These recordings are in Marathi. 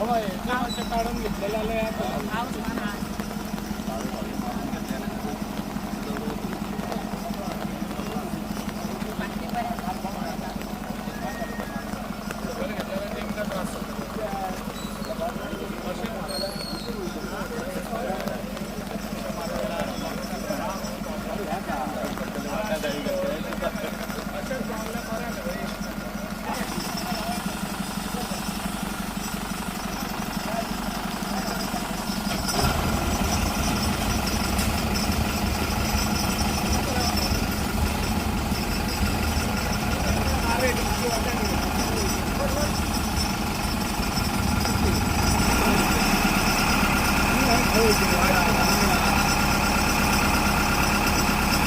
हय ते मातशें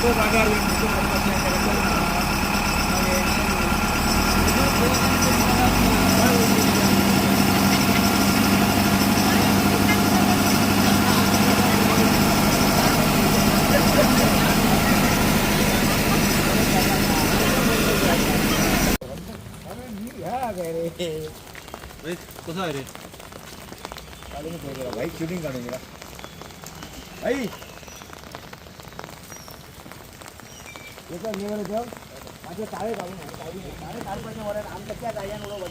काडून घेतलेले जाल्यार कसं आहे रे? भाई शूटिंग काढून गेला भाई त्याचा निघालं तेव्हा माझे ताळे काढून आहे, काढून आहे. ताळे काढपासून वर आहे. आमच्या त्या जाग्यांवर वर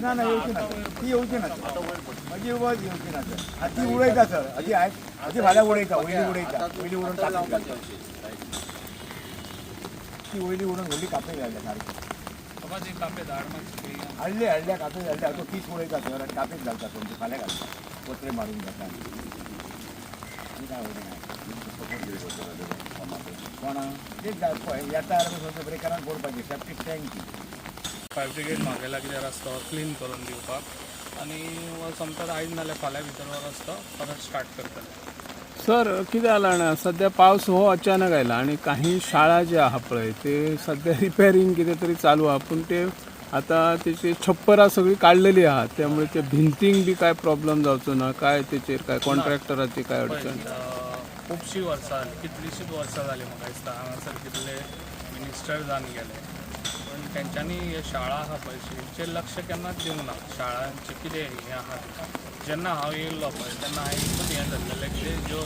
ना ना येऊची ना ती येऊची ना माझी उभा येऊची ना आ ती उडयता सर. आधी आहे. आधी भाड्या उडयता वयली उडयता वयली उडून टाकली ती वयली उडून व्हडली कापे घालल्या सारखी. हडले हडल्या कापे घालल्या तो तीस उडयता सर आणि कापेच घालतात तुमचे फाल्या घालतात पत्रे मारून आणि काय पण तेच येता ब्रेकरान बोर्ड पाहिजे. सेफ्टी टँक फायर ब्रिगेड मागयला कितें रस्तो क्लीन करून दिवपाक आनी सोमतात आयज नाल्यार फाल्यां भितर रस्तो परत स्टार्ट करतले सर कितें जालां जाणा सध्या पावस हो अचानक आयला आणि काही शाळा जे आहा पळय ते सध्या रिपेरिंग कितें तरी चालू आहा. पूण ते आता तेची छप्परां सगळी काडलेली आहात. त्यामुळे ते भिंतींक बी काय प्रॉब्लेम जावचो ना? काय तेचेर काय कॉन्ट्रॅक्टराची काय अडचण? खुबशीं वर्सां कितलींशींच वर्सां जालीं म्हाका दिसता हांगासर कितले मिनिस्टर जावन गेले. आणि तेंच्यांनी शाळा हा पळय लक्ष केन्नाच दिवंक ना शाळांचे कितें हें आहा जेन्ना हांव येयल्लो पळय तेन्ना हांवें हें धरलेलें की ज्यो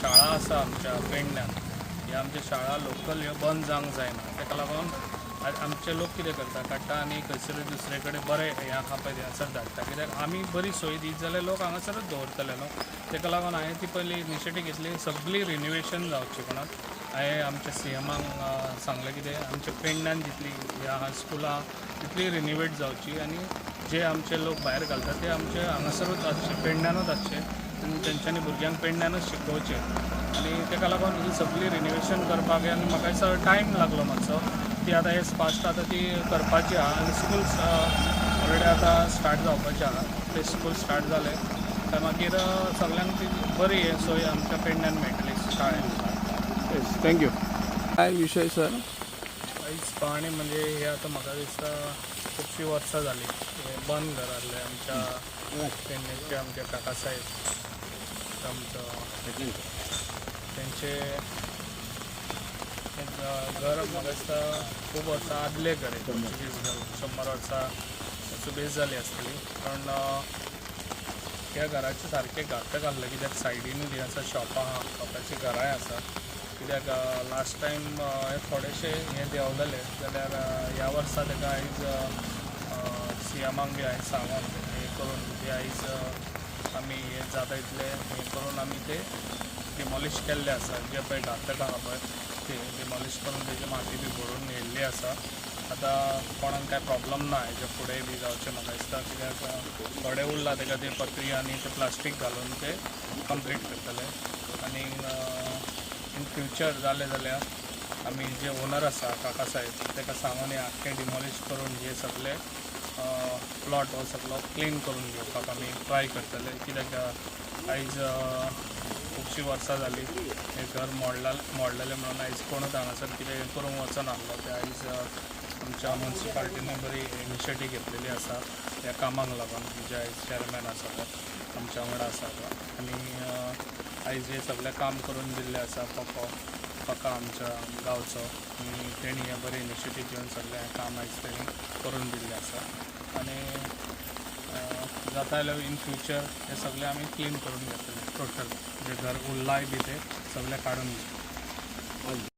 शाळा आसा आमच्या पेडण्यान ह्या आमच्या शाळा लोकल ह्यो बंद जावंक जायना ताका लागून आमचे लोक कितें करता काडटा आनी खंयसर दुसरे कडेन बरें हें आहा पळय हांगासर धाडटा कित्याक आमी बरी सोय दीत जाल्यार लोक हांगासरच दवरतले न्हू ताका लागून हांवें ती पयली इनिशिएटीव घेतली सगळी रिनोवेशन जावची म्हणून हांवें आमच्या सी एमाक सांगलें कितें आमच्या पेडण्यान जितली ह्या स्कुलां तितली रिनिवेट जावची आनी जे आमचे लोक भायर घालतात ते आमचे हांगासरूच आसचे पेडण्यानूच आसचे आनी तेंच्यांनी भुरग्यांक पेडण्यानूच शिकोवचे आनी तेका लागून ही सगळी रिनिवेशन करपाक आनी म्हाका दिसता टायम लागलो मातसो. ती आतां हे फास्ट आतां ती करपाची आहा आनी स्कूल्स ऑलरेडी आतां स्टार्ट जावपाचे आहा. ते स्कूल स्टार्ट जाले काय मागीर सगळ्यांक ती बरी हे सोय आमच्या पेडण्यान मेळटली शाळेन. थँक्यू काय विषय सर आयज पाणी म्हणजे हे आता म्हाका दिसता खुबशीं वर्सां जालीं हे बंद घर आसले आमच्या पेडण्याचे आमचे काका साहेब आमचो तेंचे घर म्हाका दिसता खूब वर्सां आदले घर आहे पोर्चुगीज घर शंबर वर्सां बेस जाली आसतली पण ह्या घराचे सारके घातक आहले कित्याक सायडीनूच हे आसा शॉपां आहा शॉपाची घरांय आसा कित्याक लास्ट टायम हे थोडेशे हे देंवलेले जाल्यार ह्या वर्सा ताका आयज सी एमाक बी हांवें सांगून हे करून ते आयज आमी हे जाता इतले हे करून आमी ते डिमॉलिश केल्ले आसा. जे पळय घातक आहा पळय ते डिमॉलिश करून तेजी माती बी भरून येयल्ली आसा. आतां कोणाक काय प्रॉब्लम ना हेजे फुडें बी जावचें म्हाका दिसता. कित्याक थोडे उरला ताका ते पत्री आनी ते प्लास्टीक घालून ते कंप्लीट करतले. आनी इन फ्युचर जालें जाल्यार आमी जे ओनर आसा काका साहेब ताका सांगून हे आख्खें डिमॉलिश करून हे सगळे प्लॉट हो सगळो क्लीन करून घेवपाक आमी ट्राय करतले कित्याक आयज खुबशीं वर्सां जालीं हें घर मोडला मोडलेलें म्हणून आयज कोणूच हांगासर कितें करूंक वचनासलो तें आयज म्हणजे आमच्या म्युन्सिपाल्टीने बरी इनिशिएटीव घेतलेली आसा त्या कामाक लागून जे आयज चॅरमॅन आसा तो आमच्या वांगडा आसा तो आनी आयज हे सगळें काम करून दिल्लें आसा पप्पो पक्का आमच्या गांवचो. आनी तेणी हें बरे इनिशिएटीव घेवन सगळें काम आयज तेणी करून दिल्लें आसा आनी जाता जाल्यार इन फ्युचर हे सगळें आमी क्लीन करून घेतले टोटल जे घर उरलाय बी ते सगळें काडून घेतले